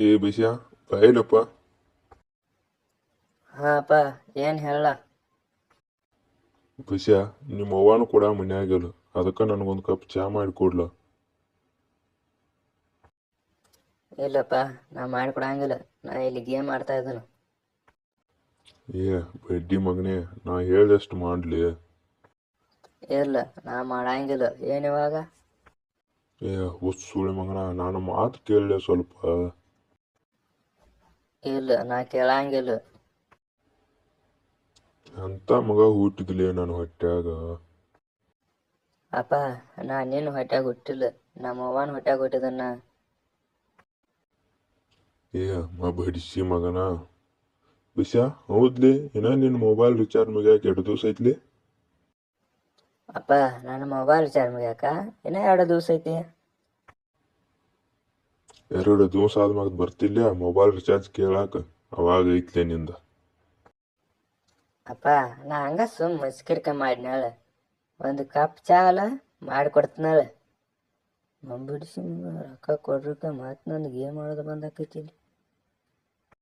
ಏ ಬಿಸಿಯ ಬಾಯಿಲಪ್ಪ ಹಾಪ ಏನ್ ಹೇಳ? ಬಿಸಿಯ ನಿಮ್ಮ ಅವ್ವನು ಕೂಡ ಮನ್ಯಾಗಿಲ್ಲ. ಅದಕ್ಕೆ ನನಗೊಂದು ಕಪ್ ಚಹಾ ಮಾಡಿ ಕೊಡ್ಲ? ಇಲ್ಲಪ್ಪ ನಾ ಮಾಡಿಕೊಡಂಗಿಲ್ಲ ನಾ ಇಲ್ಲಿ ಗೇಮ್ ಆಡ್ತಾ ಇದ್ದನು. ಏ ಬಡ್ಡಿ ಮಗನೇ ನಾ ಹೇಳ್ದಷ್ಟು ಮಾಡ್ಲಿ. ಇಲ್ಲ ನಾ ಮಾಡಂಗಿಲ್ಲ. ಏನು ಇವಾಗ? ಏ ಹುಸ್ ಸುಳಿ ಮಗನ ನಾನು ಮಾತು ಕೇಳಲೆ ಸ್ವಲ್ಪ. ಇಲ್ಲ ನಾ ಕೇಳಂಗಿಲ್ಲ. ಅಂತ ಮಗ ಹುಟ್ಟಿದ್ಲೆ ನಾನು ಹೊಟ್ಯಾಗ. ಅಪ್ಪ ನಾ ನಿನ್ನ ಹೊಟ್ಯಾಗ ಹುಟ್ಟಿಲ್ಲ ನಮ್ಮ ಅವ್ವನ ಹೊಟ್ಯಾಗ ಹುಟ್ಟಿದನ್ನ ಏ ಅಮ್ಮ ಬಡಿಸಿ ಮಗನ. ಬಿಸಾ ಹೌದ್ಲಿ? ಏನ ನಿನ್ನ ಮೊಬೈಲ್ ರಿಚಾರ್ಜ್ ಮುಗಿಯಾಕ ಎರಡು ದಿವಸ ಐತ್ಲಿ? ಅಪ್ಪ ನನ್ನ ಮೊಬೈಲ್ ಚಾರ್ಜ್ ಮುಗಿಯಾಕ? ಏನ ಎರಡು ದಿವಸ ಐತಿ. ಎರಡು ದಿವಸ ಆದ್ಮ್ಯಾಗ ಬರ್ತಿಲ್ಲ ಮೊಬೈಲ್ ರಿಚಾರ್ಜ್ ಕೇಳಾಕ. ಅವಾಗ ಐತ್ಲೆ ನಿಂದ. ಅಪ್ಪ, ನಾ ಹಂಗ ಸುಮ್ ಮಸ್ಕಿರ್ಕ ಮಾಡಿನಾಳ ಒಂದು ಕಪ್ ಚಾ ಅಲ್ಲ ಮಾಡಿಕೊಡ್ತೀನಾಳ ಮಂಬಿಡಿಸಿ ರೊಕ್ಕ ಕೊಡ್ರಕ ಮತ್ತೆ ನಂದು ಗೇಮ್ ಆಡೋದು ಬಂದಾಕೈತಿ ಇಲ್ಲಿ.